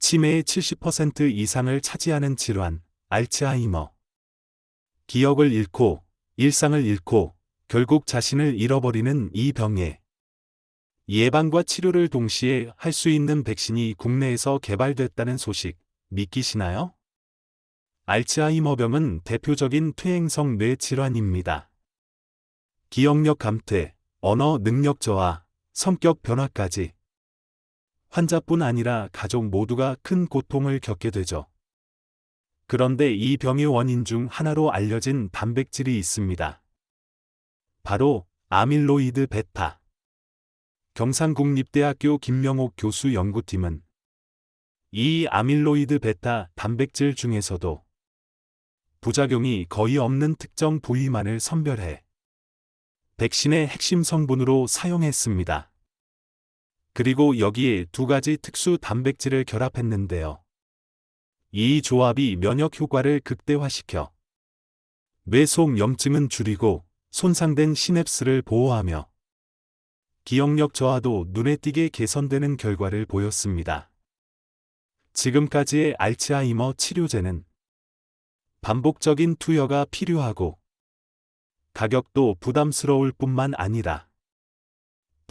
치매의 70% 이상을 차지하는 질환, 알츠하이머. 기억을 잃고, 일상을 잃고, 결국 자신을 잃어버리는 이 병에 예방과 치료를 동시에 할 수 있는 백신이 국내에서 개발됐다는 소식 믿기시나요? 알츠하이머병은 대표적인 퇴행성 뇌 질환입니다. 기억력 감퇴, 언어 능력 저하, 성격 변화까지 환자뿐 아니라 가족 모두가 큰 고통을 겪게 되죠. 그런데 이 병의 원인 중 하나로 알려진 단백질이 있습니다. 바로 아밀로이드 베타. 경상국립대학교 김명옥 교수 연구팀은 이 아밀로이드 베타 단백질 중에서도 부작용이 거의 없는 특정 부위만을 선별해 백신의 핵심 성분으로 사용했습니다. 그리고 여기에 두 가지 특수 단백질을 결합했는데요. 이 조합이 면역 효과를 극대화시켜 뇌속 염증은 줄이고 손상된 시냅스를 보호하며 기억력 저하도 눈에 띄게 개선되는 결과를 보였습니다. 지금까지의 알츠하이머 치료제는 반복적인 투여가 필요하고 가격도 부담스러울 뿐만 아니라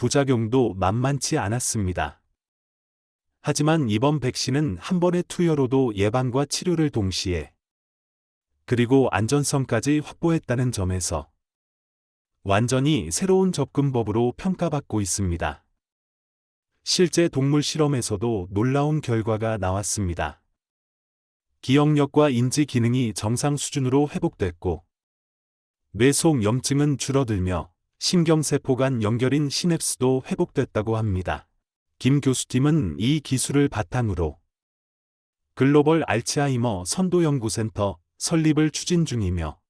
부작용도 만만치 않았습니다. 하지만 이번 백신은 한 번의 투여로도 예방과 치료를 동시에 그리고 안전성까지 확보했다는 점에서 완전히 새로운 접근법으로 평가받고 있습니다. 실제 동물 실험에서도 놀라운 결과가 나왔습니다. 기억력과 인지 기능이 정상 수준으로 회복됐고, 뇌속 염증은 줄어들며 신경세포 간 연결인 시냅스도 회복됐다고 합니다. 김 교수팀은 이 기술을 바탕으로 글로벌 알츠하이머 선도연구센터 설립을 추진 중이며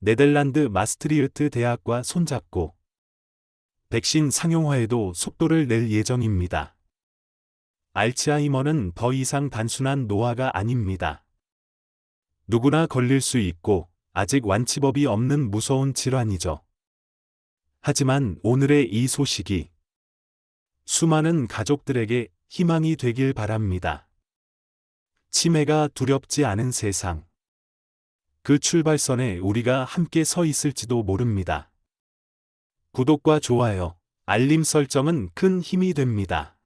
네덜란드 마스트리흐트 대학과 손잡고 백신 상용화에도 속도를 낼 예정입니다. 알츠하이머는 더 이상 단순한 노화가 아닙니다. 누구나 걸릴 수 있고 아직 완치법이 없는 무서운 질환이죠. 하지만 오늘의 이 소식이 수많은 가족들에게 희망이 되길 바랍니다. 치매가 두렵지 않은 세상. 그 출발선에 우리가 함께 서 있을지도 모릅니다. 구독과 좋아요, 알림 설정은 큰 힘이 됩니다.